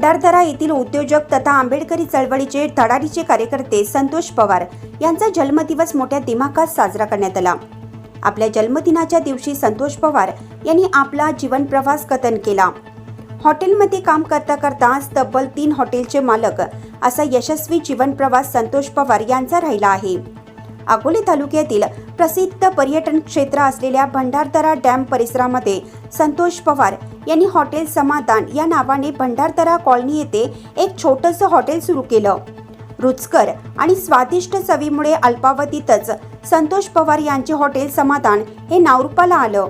भंडारदरा येथील उद्योजक तथा आंबेडकरी चळवळीचे धडाडीचे कार्यकर्ते संतोष पवार यांचा जन्मदिवस मोठ्या दिमाखात साजरा करण्यात आला. आपल्या जन्मदिनाच्या दिवशी संतोष पवार यांनी आपला जीवन प्रवास कथन केला. हॉटेलमध्ये काम करता करता तब्बल तीन हॉटेलचे मालक असा यशस्वी जीवन प्रवास संतोष पवार यांचा राहिला आहे. अकोले तालुक्यातील प्रसिद्ध पर्यटन क्षेत्र असलेल्या भंडारदरा डॅम परिसरामध्ये संतोष पवार यांनी हॉटेल समाधान या नावाने भंडारदरा कॉलनी येथे एक छोटंसं हॉटेल सुरू केलं. रुचकर आणि स्वादिष्ट चवीमुळे अल्पावधीतच संतोष पवार यांचे हॉटेल समाधान हे नावरूपाला आलं.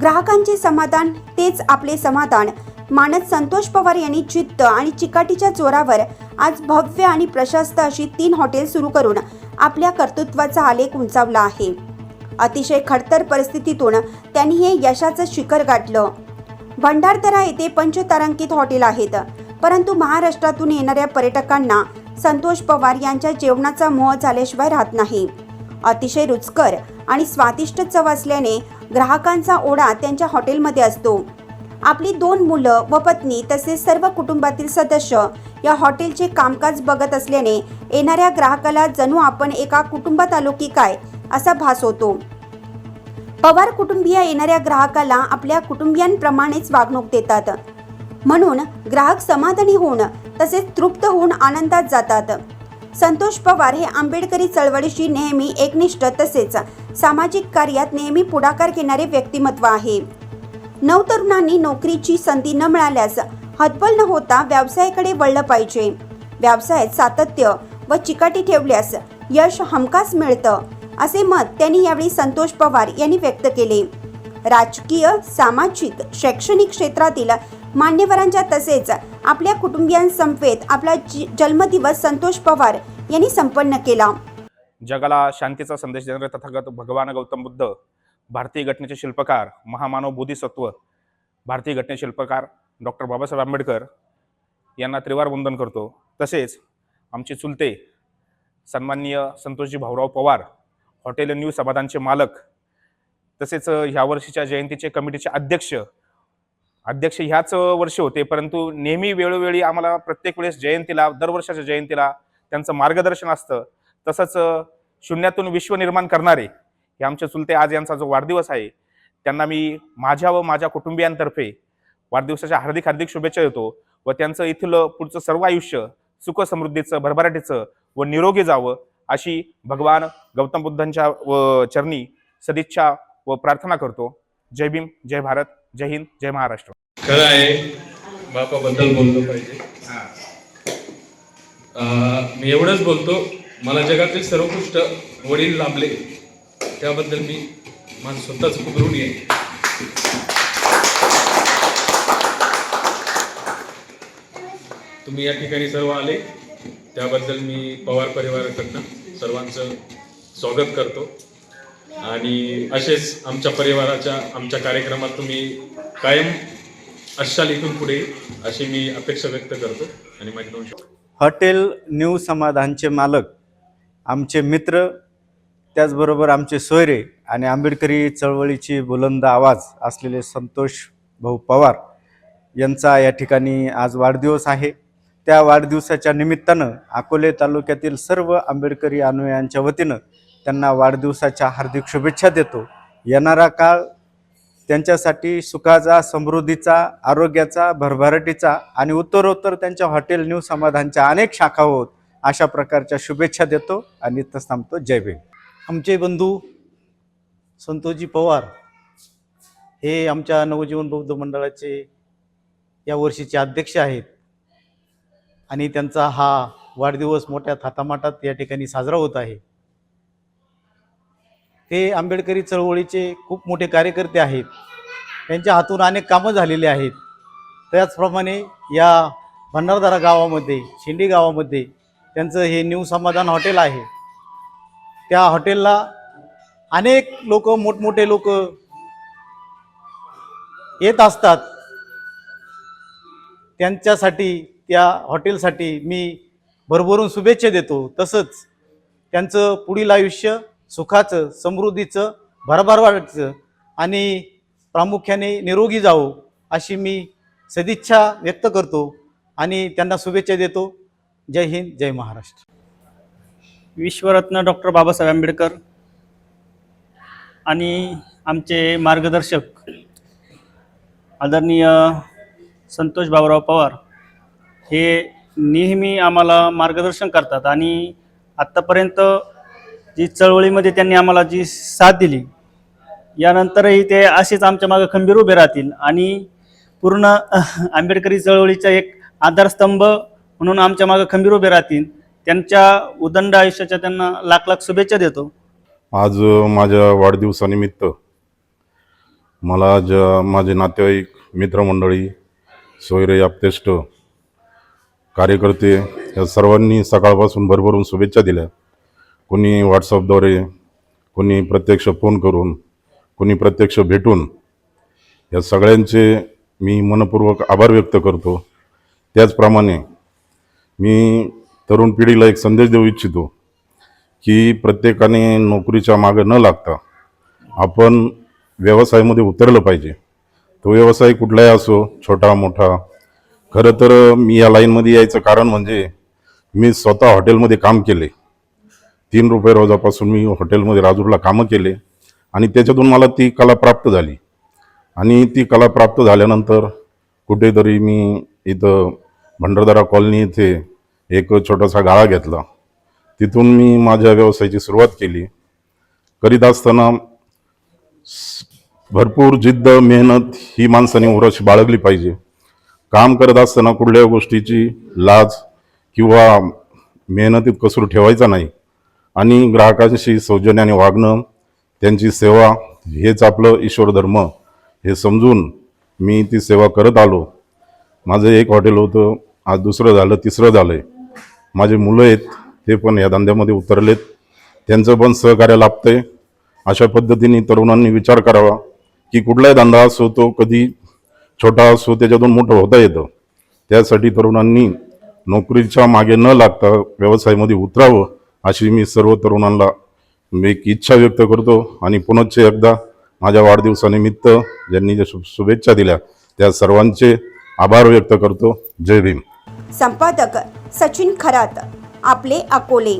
ग्राहकांचे समाधान तेच आपले समाधान मानत संतोष पवार यांनी जिद्द आणि चिकाटीच्या जोरावर आज भव्य आणि प्रशस्त अशी तीन हॉटेल सुरू करून आपल्या कर्तृत्वाचा आलेख उंचावला आहे. अतिशय खडतर परिस्थितीतून त्यांनी हे यशाचं शिखर गाठलं. भंडारदरा येथे पंचतारांकित हॉटेल आहेत. परंतु महाराष्ट्रातून येणाऱ्या पर्यटकांना संतोष पवार यांच्या जेवणाचा मोह झाल्याशिवाय राहत नाही. अतिशय रुचकर आणि स्वादिष्ट चव असल्याने ग्राहकांचा ओढा त्यांच्या हॉटेलमध्ये असतो. आपली दोन मुलं व पत्नी तसेच सर्व कुटुंबातील सदस्य या हॉटेलचे कामकाज बघत असल्याने येणाऱ्या ग्राहकाला जणू आपण एका कुटुंबात आलो की काय असा भास होतो. पवार कुटुंबीय येणाऱ्या ग्राहकाला आपल्या कुटुंबियांप्रमाणेच वागणूक देतात. म्हणून ग्राहक समाधानी होऊन तसेच तृप्त होऊन आनंदात जातात. संतोष पवार हे आंबेडकरी चळवळीशी नेहमी एकनिष्ठ तसेच सामाजिक कार्यात नेहमी पुढाकार घेणारे व्यक्तिमत्व आहे. नवतरुणांनी नोकरीची संधी न मिळाल्यास हतबल न होता व्यवसायाकडे वळलं पाहिजे. व्यवसायात सातत्य व चिकाटी ठेवल्यास यश हमखास मिळतं. असे मत त्यांनी यावेळी संतोष पवार यांनी व्यक्त केले. राजकीय सामाजिक शैक्षणिक क्षेत्रातील मान्यवरांच्या तसेच आपल्या कुटुंबियांसमवेत आपला जन्मदिवस संतोष पवार यांनी संपन्न केला. जगाला शांतीचा संदेश देणारे तथागत भगवान गौतम बुद्ध भारतीय घटनेचे शिल्पकार महामानव बोधिसत्व भारतीय घटने शिल्पकार डॉक्टर बाबासाहेब आंबेडकर यांना त्रिवार वंदन करतो. तसेच आमचे चुलते सन्माननीय संतोषजी भाऊराव पवार हॉटेल न्यू समाधानचे मालक तसेच ह्या वर्षीच्या जयंतीचे कमिटीचे अध्यक्ष. अध्यक्ष ह्याच वर्षी होते परंतु नेहमी वेळोवेळी आम्हाला प्रत्येक वेळेस जयंतीला दरवर्षाच्या जयंतीला त्यांचं मार्गदर्शन असतं. तसंच शून्यातून विश्व निर्माण करणारे हे आमचे चुलते आज यांचा जो वाढदिवस आहे त्यांना मी माझ्या व माझ्या कुटुंबियांतर्फे वाढदिवसाच्या हार्दिक हार्दिक शुभेच्छा देतो व त्यांचं इथलं पुढचं सर्व आयुष्य सुख समृद्धीचं भरभराटीचं व निरोगी जावं अशी भगवान गौतम बुद्धांच्या व चरणी सदिच्छा व प्रार्थना करतो. जय भीम जय भारत जय हिंद जय महाराष्ट्र. खरं आहे बापाबद्दल बोललो पाहिजे. अं, मी एवढंच बोलतो मला जगातील सर्वोत्कृष्ट वडील लाभले. त्याबद्दल मी माझं स्वतःच खूप ऋणी आहे तुम्ही या ठिकाणी सर्व आले त्याबद्दल मी पवार परिवाराकडनं सर्वांचं स्वागत करतो. आणि असेच आमच्या परिवाराच्या आमच्या कार्यक्रमात तुम्ही कायम अशाल इथून पुढे अशी मी अपेक्षा व्यक्त करतो. आणि माझी दोन हॉटेल न्यू समाधानचे मालक आमचे मित्र त्याचबरोबर आमचे सोयरे आणि आंबेडकरी चळवळीची बुलंद आवाज असलेले संतोष भाऊ पवार यांचा या ठिकाणी आज वाढदिवस आहे. त्या वाढदिवसाच्या निमित्तानं अकोले तालुक्यातील सर्व आंबेडकरी अनुयायांच्या वतीनं त्यांना वाढदिवसाच्या हार्दिक शुभेच्छा देतो. येणारा काळ त्यांच्यासाठी सुखाचा समृद्धीचा आरोग्याचा भरभराटीचा आणि उत्तरोत्तर त्यांच्या हॉटेल न्यू समाधानच्या अनेक शाखा होत अशा प्रकारच्या शुभेच्छा देतो आणि इथंच थांबतो. जय भीम. आमचे बंधू संतोषजी पवार हे आमच्या नवजीवन बौद्ध मंडळाचे या वर्षीचे अध्यक्ष आहेत. आणि त्यांचा हा वाढदिवस मोठ्या थाटामाटात या ठिकाणी साजरा होत आहे. ते आंबेडकरी चळवळीचे खूप मोठे कार्यकर्ते आहेत. त्यांच्या हातून अनेक कामं झालेली आहेत. त्याचप्रमाणे या भंडारदारा गावामध्ये शिंडी गावामध्ये त्यांचं हे न्यू समाधान हॉटेल आहे. त्या हॉटेलला अनेक लोक मोठमोठे लोक येत असतात. त्यांच्यासाठी त्या हॉटेलसाठी मी भरभरून शुभेच्छा देतो. तसंच त्यांचं पुढील आयुष्य सुखाचं समृद्धीचं भरभर वाटायचं आणि प्रामुख्याने निरोगी जावो अशी मी सदिच्छा व्यक्त करतो आणि त्यांना शुभेच्छा देतो. जय हिंद जय महाराष्ट्र. विश्वरत्न डॉक्टर बाबासाहेब आंबेडकर आणि आमचे मार्गदर्शक आदरणीय संतोष बाबुराव पवार हे नेहमी आम्हाला मार्गदर्शन करतात आणि आत्तापर्यंत जी चळवळीमध्ये त्यांनी आम्हाला जी साथ दिली यानंतरही ते असेच आमच्या मागे खंबीर उभे राहतील आणि पूर्ण आंबेडकरी चळवळीचा एक आधारस्तंभ म्हणून आमच्या मागे खंबीर उभे राहतील. त्यांच्या उदंड आयुष्याच्या त्यांना लाख लाख शुभेच्छा देतो. आज माझ्या वाढदिवसानिमित्त मला ज्या माझे नातेवाईक मित्रमंडळी सोयरे आप्तेष्ट कार्यकर्ते या सर्वांनी सकाळपासून भरभरून शुभेच्छा दिल्या. कोणी व्हॉट्सअपद्वारे कोणी प्रत्यक्ष फोन करून कोणी प्रत्यक्ष भेटून या सगळ्यांचे मी मनपूर्वक आभार व्यक्त करतो. त्याचप्रमाणे मी तरुण पिढीला एक संदेश देऊ इच्छितो की प्रत्येकाने नोकरीच्या मागं न लागता आपण व्यवसायामध्ये उतरलं पाहिजे. तो व्यवसाय कुठलाही असो छोटा मोठा खरं तर मी या लाईनमध्ये यायचं कारण म्हणजे मी स्वतः हॉटेलमध्ये काम केले. तीन रुपये रोजापासून मी हॉटेलमध्ये राजूरला कामं केले आणि त्याच्यातून मला ती कला प्राप्त झाली. आणि ती कला प्राप्त झाल्यानंतर कुठेतरी मी इथं भंडारदरा कॉलनी इथे एक छोटासा गाळा घेतला. तिथून मी माझ्या व्यवसायाची सुरुवात केली. करीत असताना भरपूर जिद्द मेहनत ही माणसाने उरश बाळगली पाहिजे. काम करत असताना कुठल्या गोष्टीची लाज किंवा मेहनतीत कसूर ठेवायचा नाही. आणि ग्राहकांशी सौजन्याने वागणं त्यांची सेवा हेच आपलं ईश्वर धर्म हे समजून मी ती सेवा करत आलो. माझं एक हॉटेल होतं आज दुसरं झालं तिसरं झालं आहे माझे मुलं आहेत ते पण या धंद्यामध्ये उतरलेत. त्यांचं पण सहकार्य लाभतंय. अशा पद्धतीने तरुणांनी विचार करावा की कुठलाही धंदा असो तो कधी छोटा असो त्याच्यातून मोठं होता येतं. त्यासाठी तरुणांनी नोकरीच्या मागे न लागता व्यवसायामध्ये उतरावं अशी मी सर्व तरुणांना एक इच्छा व्यक्त करतो. आणि पुनश्च एकदा माझ्या वाढदिवसानिमित्त ज्यांनी ज्या शु शुभेच्छा दिल्या त्या सर्वांचे आभार व्यक्त करतो. जय भीम. संपादक सचिन खरात आपले अकोले.